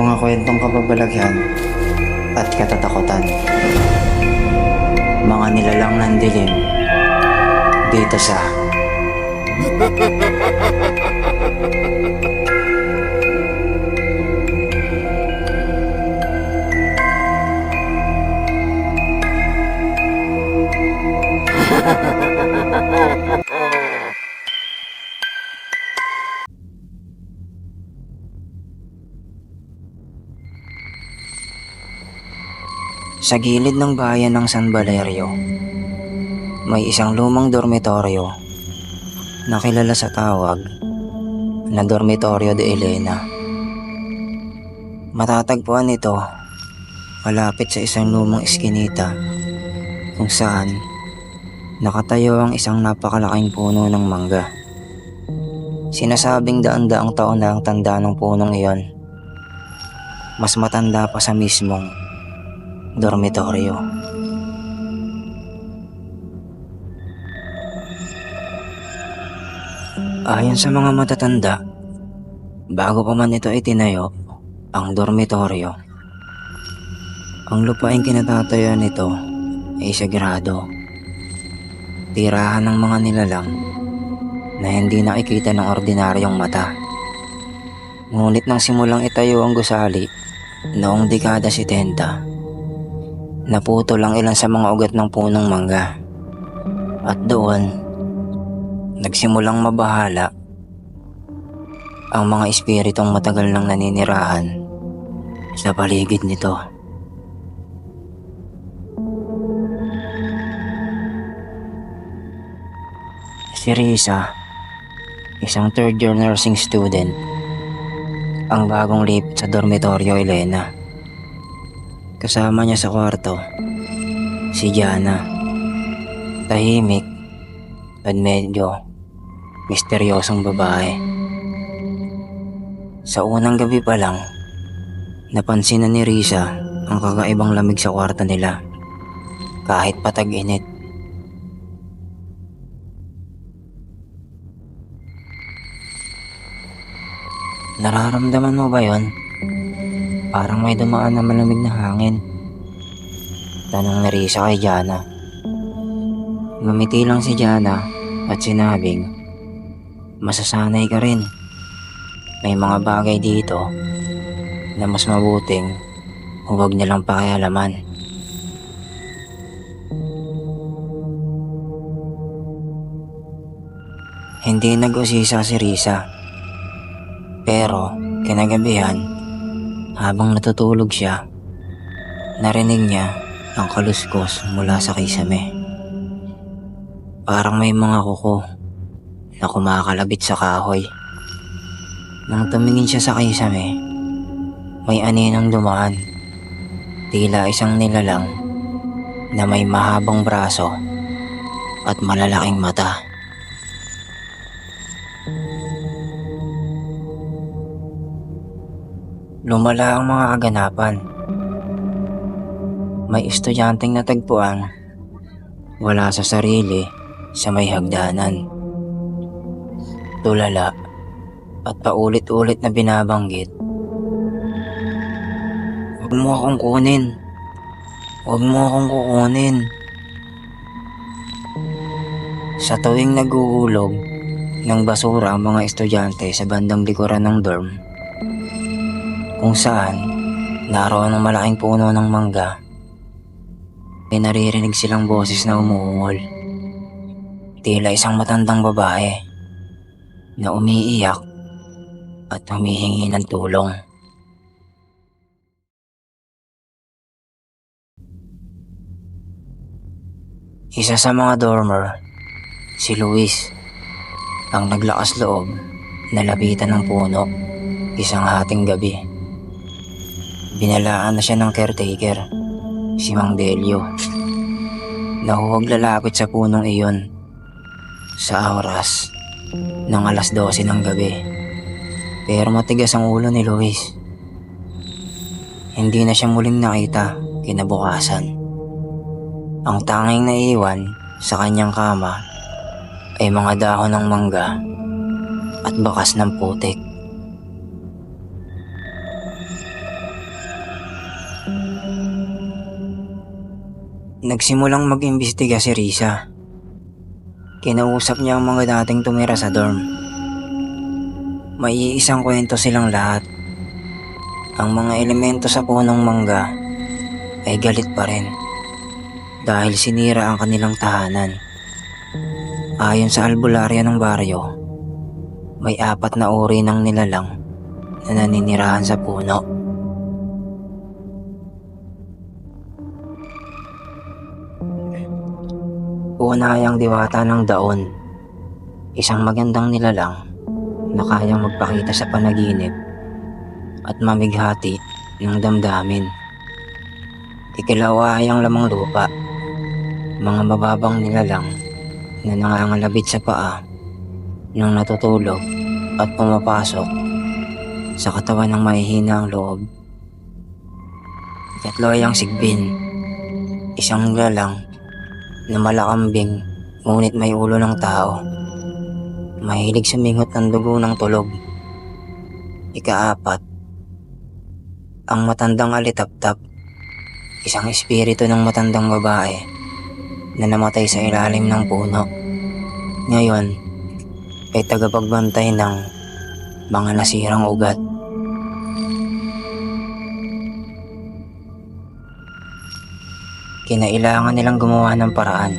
Mga kwentong kababalaghan at katatakutan. Mga nilalang ng dilim dito sa Sa gilid ng bayan ng San Valerio, may isang lumang dormitoryo na kilala sa tawag na Dormitorio de Elena. Matatagpuan ito malapit sa isang lumang eskinita kung saan nakatayo ang isang napakalaking puno ng mangga. Sinasabing daan-daang taon na ang tanda ng punong iyon. Mas matanda pa sa mismong dormitoryo. Ayon sa mga matatanda, bago pa man ito itinayo, ang dormitoryo. Ang lupaing kinatatayo nito ay sagrado. Tirahan ng mga nilalang na hindi nakikita ng ordinaryong mata. Ngunit nang simulang itayo ang gusali noong dekada 70, Naputo lang ilan sa mga ugat ng punong mangga. At doon, nagsimulang mabahala ang mga espiritong matagal nang naninirahan sa paligid nito. Si Risa, isang third year nursing student, ang bagong lip sa dormitoryo Elena. Kasama niya sa kwarto, si Jana. Tahimik at medyo misteryosong babae. Sa unang gabi pa lang, napansin na ni Risa ang kakaibang lamig sa kwarto nila. Kahit patag-init. Nararamdaman mo ba yon? Parang may dumaan na malamig na hangin. Tanong ni Risa kay Jana. Ngumiti lang si Jana at sinabing, Masasanay ka rin. May mga bagay dito na mas mabuting huwag nilang pakialaman. Hindi nag-usisa si Risa. Pero kinagabihan, habang natutulog siya, narinig niya ang kaluskos mula sa kisame. Parang may mga kuko na kumakalabit sa kahoy. Nang tumingin siya sa kisame, may aninang dumaan. Tila isang nilalang na may mahabang braso at malalaking mata. Lumala ang mga kaganapan. May estudyanteng natagpuan wala sa sarili sa may hagdanan. Tulala at paulit-ulit na binabanggit. Huwag mo akong kunin. Huwag mo akong kukunin. Sa tuwing naguhulog ng basura ang mga estudyante sa bandang likuran ng dorm, kung saan naroon ang malaking puno ng mangga, may naririnig silang boses na umuungol. Tila isang matandang babae na umiiyak at humihingi ng tulong. Isa sa mga dormer, si Luis, ang naglakas loob na lapitan ng puno isang hating gabi. Binalaan na siya ng caretaker, si Mang Delio, na huwag lalapit sa punong iyon sa oras ng alas 12 ng gabi. Pero matigas ang ulo ni Luis. Hindi na siya muling nakita kinabukasan. Ang tanging naiwan sa kanyang kama ay mga dahon ng mangga at bakas ng putik. Nagsimulang mag-imbestiga si Risa. Kinausap niya ang mga dating tumira sa dorm. May iisang kwento silang lahat. Ang mga elemento sa punong mangga ay galit pa rin dahil sinira ang kanilang tahanan. Ayon sa albularya ng baryo, may apat na uri ng nilalang na naninirahan sa puno. Una ay ang diwata ng daon. Isang magandang nilalang na kayang magpakita sa panaginip at mamighati ng damdamin. Ikalawa ay ang lamang lupa. Mga mababang nilalang na nangangalabit sa paa nang natutulog at pumapasok sa katawan ng mahihina ang loob. Ikatlo ay ang sigbin. Isang nilalang na malakambing ngunit may ulo ng tao. Mahilig sumingot ng dugo ng tulog. Ikaapat, ang matandang alitaptap. Isang espiritu ng matandang babae na namatay sa ilalim ng puno. Ngayon, ay tagapagbantay ng mga nasirang ugat. Kinailangan nilang gumawa ng paraan.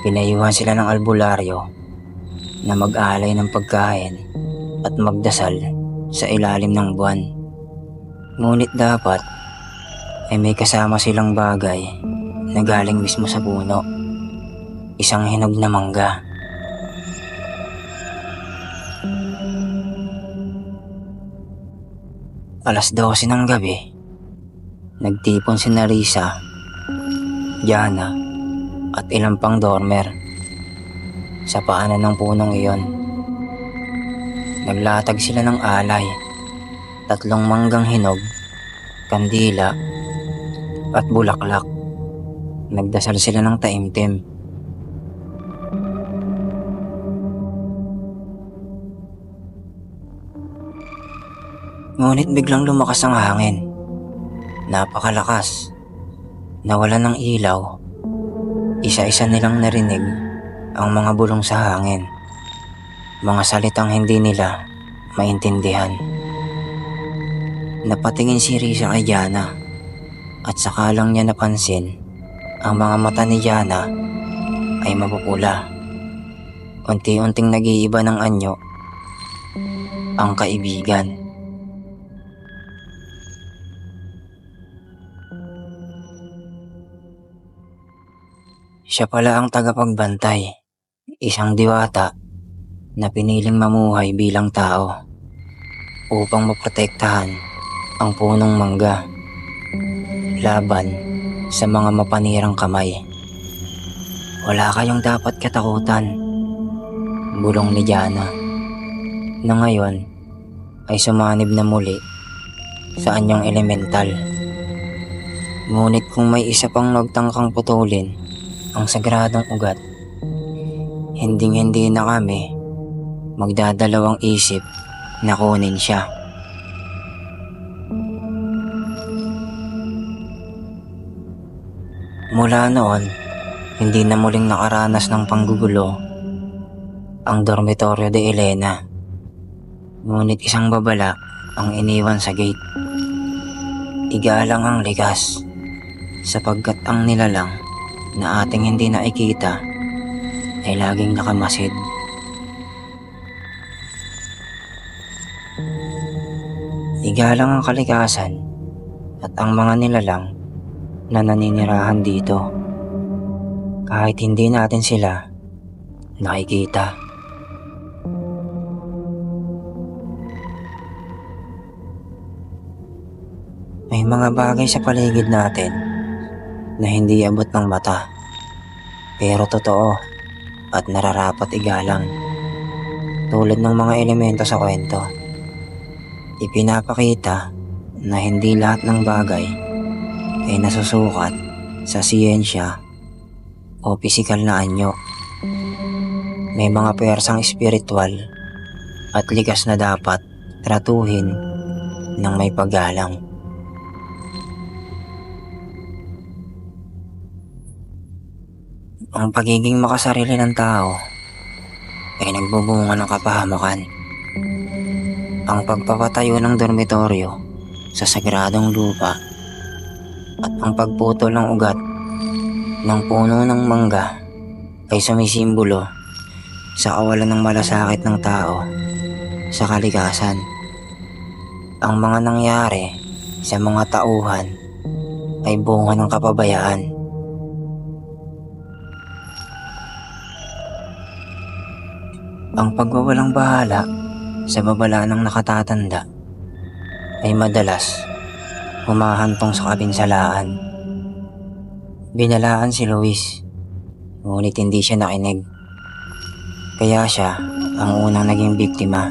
Pinayuhan sila ng albularyo na mag-alay ng pagkain at magdasal sa ilalim ng buwan. Ngunit dapat ay may kasama silang bagay na galing mismo sa puno. Isang hinog na mangga. Alas 12 ng gabi, nagtipon si Narisa, Jana, at ilang pang dormer sa paanan ng punong iyon. Naglatag sila ng alay, tatlong manggang hinog, kandila, at bulaklak. Nagdasal sila ng taimtim. Ngunit biglang lumakas ang hangin. Napakalakas. Nawala ng ilaw. Isa-isa nilang narinig ang mga bulong sa hangin. Mga salitang hindi nila maintindihan. Napatingin si Risa kay Jana at saka lang niya napansin ang mga mata ni Jana ay mapupula. Unti-unting nag-iiba ng anyo ang kaibigan. Siya pala ang tagapagbantay, isang diwata na piniling mamuhay bilang tao upang maprotektahan ang punong mangga laban sa mga mapanirang kamay. Wala kayong dapat katakutan, bulong ni Jana, na ngayon ay sumanib na muli sa anyong elemental. Ngunit kung may isa pang magtangkang putulin ang sagradong ugat, hinding-hindi na kami magdadalawang isip na kunin siya. Mula noon, hindi na muling nakaranas ng panggugulo ang dormitoryo de Elena. Ngunit isang babala ang iniwan sa gate. Igalang ang ligas sapagkat ang nilalang na ating hindi nakikita ay laging nakamasid. Igalang ang kalikasan at ang mga nilalang na naninirahan dito. Kahit hindi natin sila nakikita. May mga bagay sa paligid natin na hindi abot ng mata. Pero totoo at nararapat igalang. Tulad ng mga elemento sa kwento. Ipinapakita na hindi lahat ng bagay ay nasusukat sa siyensya o pisikal na anyo. May mga persang espiritual at likas na dapat tratuhin ng may paggalang. Ang pagiging makasarili ng tao ay nagbubunga ng kapahamakan. Ang pagpapatayo ng dormitoryo sa sagradong lupa at ang pagputol ng ugat ng puno ng mangga ay sumisimbolo sa kawalan ng malasakit ng tao sa kalikasan. Ang mga nangyari sa mga tauhan ay bunga ng kapabayaan. Ang pagwawalang bahala sa babala ng nakatatanda ay madalas humahantong sa kabinsalaan. Binalaan si Luis, ngunit hindi siya nakinig. Kaya siya ang unang naging biktima.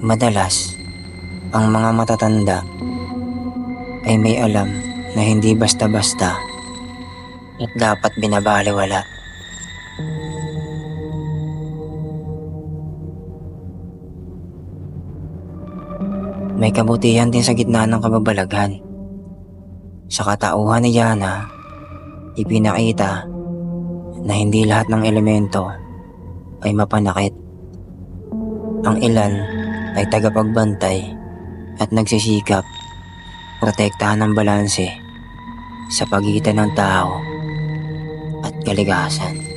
Madalas, ang mga matatanda ay may alam na hindi basta-basta at dapat binabaliwala. May kabutihan din sa gitna ng kababalaghan. Sa katauhan ni Yana, ipinakita na hindi lahat ng elemento ay mapanakit. Ang ilan ay tagapagbantay at nagsisikap protektahan ng balanse sa pagitan ng tao at kaligasan.